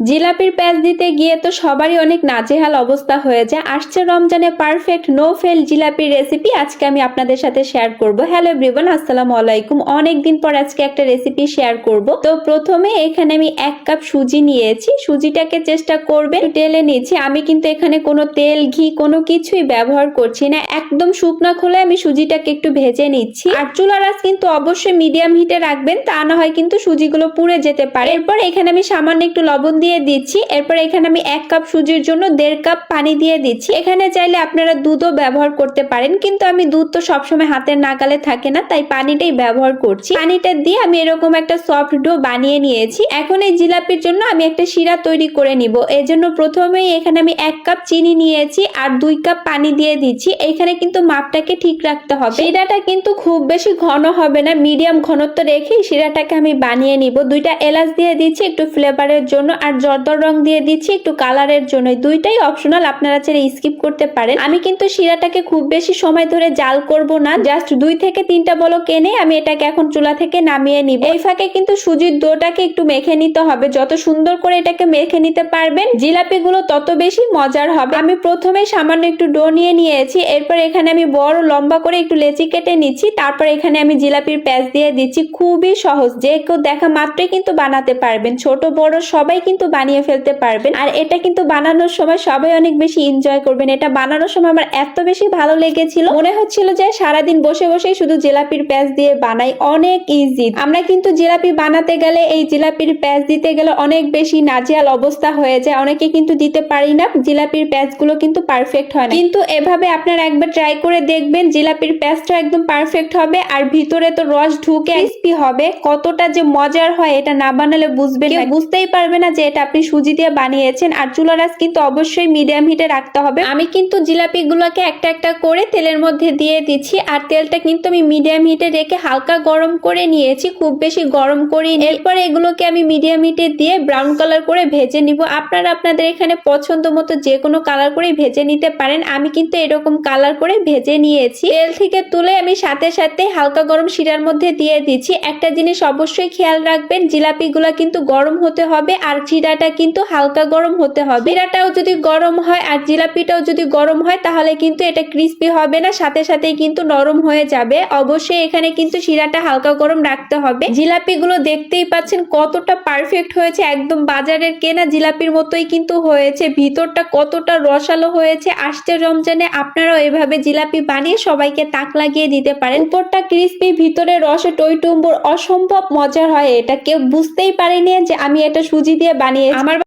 জিলাপির প্যাচ দিতে গিয়ে তো সবারই অনেক নাজেহাল অবস্থা হয়ে যায়। আসছে রমজানে পারফেক্ট নো ফেল জিলাপির রেসিপি আজকে আমি আপনাদের সাথে শেয়ার করব। হ্যালো এভরিওয়ান আসসালামু আলাইকুম। অনেক দিন পর আজকে একটা রেসিপি শেয়ার করব। তো প্রথমে এখানে আমি এক কাপ সুজি নিয়েছি। সুজিটাকে চেষ্টা করবেন টেলে নিয়েছি আমি কিন্তু এখানে কোনো তেল, ঘি কোনো কিছুই ব্যবহার করছি না। একদম শুকনা খোলে আমি সুজিটাকে একটু ভেজে নিচ্ছি। আর চুলার আঁচ কিন্তু অবশ্যই মিডিয়াম হিটে রাখবেন, তা না হয় কিন্তু সুজিগুলো পুড়ে যেতে পারে। এরপর এখানে আমি সামান্য একটু লবণ দিয়ে দিচ্ছি। এরপর এখানে আমি এক কাপ সুজির জন্য দেড় কাপ পানি দিয়ে দিচ্ছি। এখানে চাইলে আপনারা দুধও ব্যবহার করতে পারেন, কিন্তু আমি দুধ তো সবসময় হাতের নাগালে থাকে না, তাই পানিটাই ব্যবহার করছি। পানিটা দিয়ে আমি এরকম একটা সফট ডো বানিয়ে নিয়েছি। এখন এই জিলাপির জন্য আমি একটা শিরা তৈরি করে নিব। এই জন্য প্রথমেই এখানে আমি এক কাপ চিনি নিয়েছি আর দুই কাপ পানি দিয়ে দিচ্ছি। এইখানে কিন্তু মাপটাকে ঠিক রাখতে হবে। শিরাটা কিন্তু খুব বেশি ঘন হবে না, মিডিয়াম ঘনত্ব রেখে শিরাটাকে আমি বানিয়ে নিব। দুইটা এলাচ দিয়ে দিচ্ছি একটু ফ্লেভারের জন্য আর জর্দর রং দিয়ে দিচ্ছি একটু কালারের জন্য। দুইটাই অপশনাল আপনারা চাইলে স্কিপ করতে পারেন। আমি কিন্তু শিরাটাকে খুব বেশি সময় ধরে জাল করব না জাস্ট দুই থেকে তিনটা বলো কেনে আমি এটাকে এখন চুলা থেকে নামিয়ে নিব। এই ফাঁকে কিন্তু সুজির ডোটাকে একটু মেখে নিতে হবে। যত সুন্দর করে এটাকে মেখে নিতে পারবেন, জিলাপিগুলো তত বেশি মজার হবে। আমি প্রথমে সামান্য একটু ডো নিয়ে নিয়েছি, এরপর এখানে আমি বড় লম্বা করে একটু লেচি কেটে নিচ্ছি। তারপর এখানে আমি জিলাপির প্যাচ দিয়ে দিচ্ছি। খুবই সহজ। যে কেউ দেখা মাত্রই কিন্তু বানাতে পারবেন। ছোট, বড় সবাই কিন্তু বানিয়ে ফেলতে পারবেন। আর এটা কিন্তু বানানোর সময় সবাই অনেক বেশি এনজয় করবেন। এটা বানানোর সময় আমার এত বেশি ভালো লেগেছিল। মনে হচ্ছিল যে সারাদিন বসে বসেই শুধু জিলাপির প্যাচ দিয়ে বানাই। অনেক ইজি আমরা কিন্তু জিলাপি বানাতে গেলে এই জিলাপির প্যাচ দিতে গেলে অনেক বেশি নাজিয়াল অবস্থা হয়ে যায়। অনেকে কিন্তু দিতে পারি না। জিলাপির প্যাচগুলো কিন্তু পারফেক্ট হয় না। কিন্তু এভাবে আপনারা একবার ট্রাই করে দেখবেন জিলাপির প্যাচটা একদম পারফেক্ট হবে আর ভিতরে তো রস ঢুকে ক্রিস্পি হবে। কতটা যে মজার হয় এটা না বানালে বুঝবেন না। বুঝতেই পারবে না যে এটা আপনি সুজি দিয়ে বানিয়েছেন। আর চুলার আঁচ কিন্তু অবশ্যই মিডিয়াম হিটে রাখতে হবে। আমি কিন্তু জিলাপি গুলোকে একটা একটা করে তেলের মধ্যে দিয়ে দিচ্ছি। আর তেলটা কিন্তু আমি মিডিয়াম হিটে রেখে হালকা গরম করে নিয়েছি। খুব বেশি গরম করি এরপর এগুলোকে আমি মিডিয়াম হিটে দিয়ে ব্রাউন কালার করে ভেজে নিব। আপনারা আপনাদের এখানে পছন্দ মতো যে কোনো কালার করে ভেজে নিতে পারেন। আমি কিন্তু এরকম কালার করে ভেজে নিয়েছি। তেল থেকে তুলে আমি সাথে সাথে হালকা গরম শিরার মধ্যে দিয়ে দিচ্ছি। একটা জিনিস অবশ্যই খেয়াল রাখবেন, জিলাপিগুলা কিন্তু গরম হতে হবে আর চিরাটা কিন্তু হালকা গরম হতে হবে। চিরাটাও যদি গরম হয় আর জিলাপিটাও যদি গরম হয়, তাহলে কিন্তু এটা ক্রিস্পি হবে না, সাথে সাথেই কিন্তু নরম হয়ে যাবে। অবশ্যই এখানে কিন্তু শিরাটা হালকা গরম রাখতে হবে। জিলাপিগুলো দেখতেই পাচ্ছেন কতটা পারফেক্ট হয়েছে, একদম বাজারের কেনা জিলাপির মতোই কিন্তু হয়েছে। ভিতরটা কতটা রসালো হয়েছে, আসছে রমজানে, আপনারাও এভাবে জিলাপি বানিয়ে সবাইকে তাক লাগিয়ে দিতে পারেন। উপরটা ক্রিস্পি, ভিতরে রসে টইটুম্বুর অসম্ভব মজার হয়। এটা কেউ বুঝতেই পারেনি যে আমি এটা সুজি দিয়ে বানিয়ে আমার